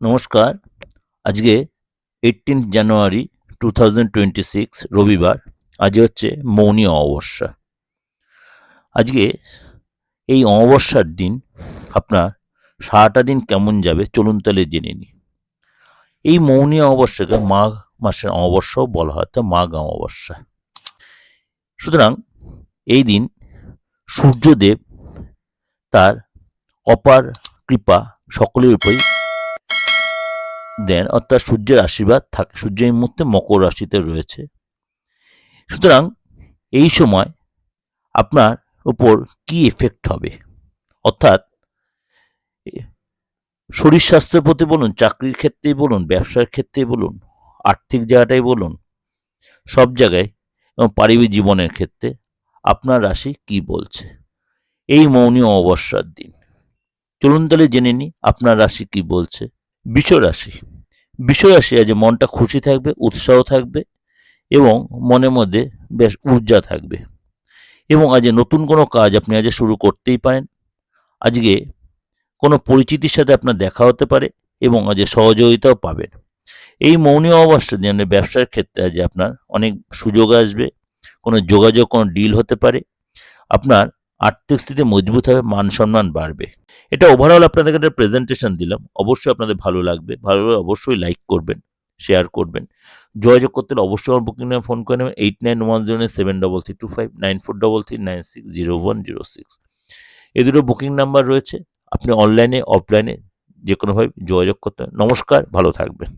নমস্কার। আজকে এইটিন জানুয়ারি টু রবিবার। আজ হচ্ছে মৌনী অমাবস্যা। আজকে এই অমাবস্যার দিন আপনার সারাটা দিন কেমন যাবে চলুন তাহলে জেনে নিই। এই মৌনী অমাবস্যাকে মাঘ মাসের অমাবস্যাও বলা হয় তা মাঘ অমাবস্যা। সুতরাং এই দিন সূর্যদেব তার অপার কৃপা সকলের উপরই দেন, অর্থাৎ সূর্যের আশীর্বাদ থাকে সূর্য এই মুহূর্তে মকর রাশিতে রয়েছে। সুতরাং এই সময় আপনার উপর কি এফেক্ট হবে? অর্থাৎ শরীর স্বাস্থ্যের প্রতি বলুন, চাকরির ক্ষেত্রেই বলুন, ব্যবসার ক্ষেত্রেই বলুন, আর্থিক জায়গাটাই বলুন, সব জায়গায় এবং পারিবারিক জীবনের ক্ষেত্রে আপনার রাশি কি বলছে? এই মৌনী অমাবস্যার দিন। চলুন তাহলে জেনে নিই আপনার রাশি কি বলছে। বিষ রাশি। বিষ রাশি আজ মনটা খুশি থাকবে, উৎসাহ থাকবে এবং মনের মধ্যে বেশ ঊর্জা থাকবে। এবং আজ নতুন কোনো কাজ আপনি আজ শুরু করতেই পারেন, আজকে কোনো পরিচিতির সাথে আপনার দেখা হতে পারে এবং আজ সহযোগিতাও পাবেন। এই মৌনী অবস্থা যেন ব্যবসার ক্ষেত্রে আজ আপনার অনেক সুযোগ আসবে, কোনো যোগাযোগ, কোনো ডিল হতে পারে। আপনার আর্থিক স্থিতি মজবুত হবে মান সম্মান বাড়বে। এটা ওভারঅল আপনাদের একটা প্রেজেন্টেশন দিলাম। অবশ্যই আপনাদের ভালো লাগবে। ভালো লাগলে অবশ্যই লাইক করবেন শেয়ার করবেন। যোগাযোগ করতে হলে অবশ্যই আমার বুকিং নামে ফোন করে নেবেন। Eight nine one zero nine seven double three two five nine four double three nine six zero one zero six এই দুটো বুকিং নাম্বার রয়েছে। আপনি অনলাইনে অফলাইনে যে কোনোভাবে যোগাযোগ করতে নমস্কার, ভালো থাকবেন।